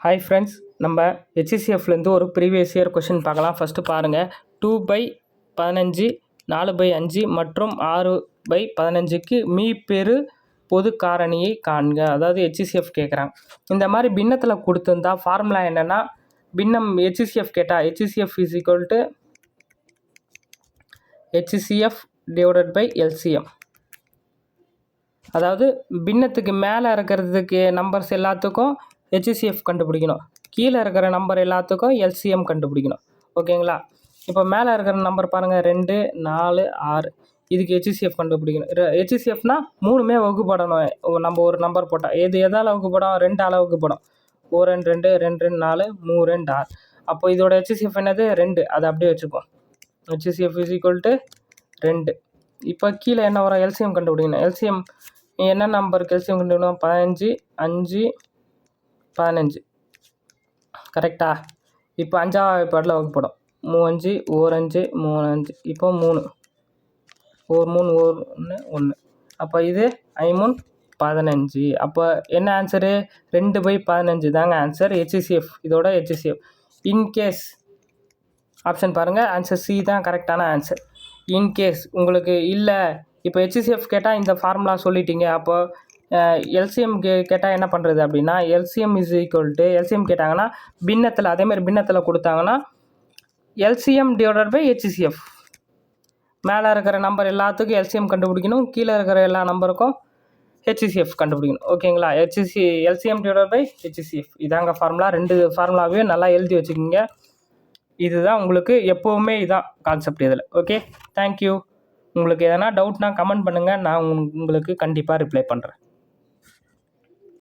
Hi friends நம்ம ஹெச்சிசிஎஃப்லேருந்து ஒரு ப்ரீவியஸ் இயர் கொஷின் பார்க்கலாம். ஃபஸ்ட்டு பாருங்கள் டூ பை பதினஞ்சு நாலு பை அஞ்சு மற்றும் ஆறு பை பதினஞ்சுக்கு மீ பெரு பொது காரணியை காண்க. அதாவது ஹெச்சிசிஎஃப் கேட்குறாங்க இந்த மாதிரி பின்னத்தில் கொடுத்துருந்தா ஃபார்முலா என்னென்னா பின்னம் ஹெச்சிசிஎஃப் கேட்டால் HCF is equal to HCF divided by LCM அதாவது பின்னத்துக்கு மேலே இருக்கிறதுக்கு நம்பர்ஸ் எல்லாத்துக்கும் ஹெச்சிசிஎஃப் கண்டுபிடிக்கணும். கீழே இருக்கிற நம்பர் எல்லாத்துக்கும் எல்சிஎம் கண்டுபிடிக்கணும். ஓகேங்களா? இப்போ மேலே இருக்கிற நம்பர் பாருங்கள் ரெண்டு நாலு ஆறு. இதுக்கு ஹெச்சிசிஎஃப் கண்டுபிடிக்கணும். ஹெச்சிசிஎஃப்னா மூணுமே வகுப்படணும். நம்ம ஒரு நம்பர் போட்டால் எது எதால் வகுப்படம்? ரெண்டு அளவுக்கு படம் ஓ ரெண்டு ரெண்டு ரெண்டு ரெண்டு நாலு மூணு ரெண்டு ஆறு. அப்போ இதோட ஹெச்சிசிஎஃப் என்னது? ரெண்டு. அதை அப்படியே வச்சுப்போம். ஹெச்சிசிஎஃப் இஸ் ஈக்குவல் டு ரெண்டு. இப்போ கீழே என்ன வரும்? எல்சிஎம் கண்டுபிடிக்கணும். எல்சிஎம் என்ன நம்பர் எல்சிஎம் கண்டுபிடிக்கணும் பதினஞ்சு அஞ்சு பதினஞ்சு. கரெக்டா இப்போ அஞ்சாவது பாட்டில் வகுப்படும் மூவஞ்சு ஓரஞ்சு மூணு அஞ்சு இப்போ மூணு. ஒரு மூணு ஒரு ஒன்று ஒன்று அப்போ இது ஐமூன் பதினஞ்சு. அப்போ என்ன ஆன்சரு ரெண்டு பை பதினஞ்சு தாங்க ஆன்சர் ஹெச்சிசிஎஃப் இதோட ஹெச்சிசிஎஃப் இன்கேஸ் ஆப்ஷன் பாருங்கள் ஆன்சர் சி தான் கரெக்டான ஆன்சர் இன்கேஸ் உங்களுக்கு இல்லை இப்போ ஹெச்சிசிஎஃப் கேட்டால் இந்த ஃபார்முலா சொல்லிட்டீங்க. அப்போ எல்சிஎம் கே கேட்டால் என்ன பண்ணுறது அப்படின்னா LCM is equal to LCM கேட்டாங்கன்னா பின்னத்தில் அதேமாரி பின்னத்தில் கொடுத்தாங்கன்னா எல்சிஎம் டிவைடட் பை ஹெச்சிசிஎஃப் மேலே இருக்கிற நம்பர் எல்லாத்துக்கும் எல்சிஎம் கண்டுபிடிக்கணும். கீழே இருக்கிற எல்லா நம்பருக்கும் ஹெச்சிசிஎஃப் கண்டுபிடிக்கணும். ஓகேங்களா HCC LCM divided by HCF இதாங்க ஃபார்முலா ரெண்டு ஃபார்முலாவையும் நல்லா எழுதி வச்சுக்கோங்க. இதுதான் உங்களுக்கு எப்போவுமே இதான் கான்செப்ட் இதில். ஓகே தேங்க்யூ உங்களுக்கு எதனா டவுட்னா கமெண்ட் பண்ணுங்கள் நான் உங்களுக்கு கண்டிப்பாக ரிப்ளை பண்ணுறேன்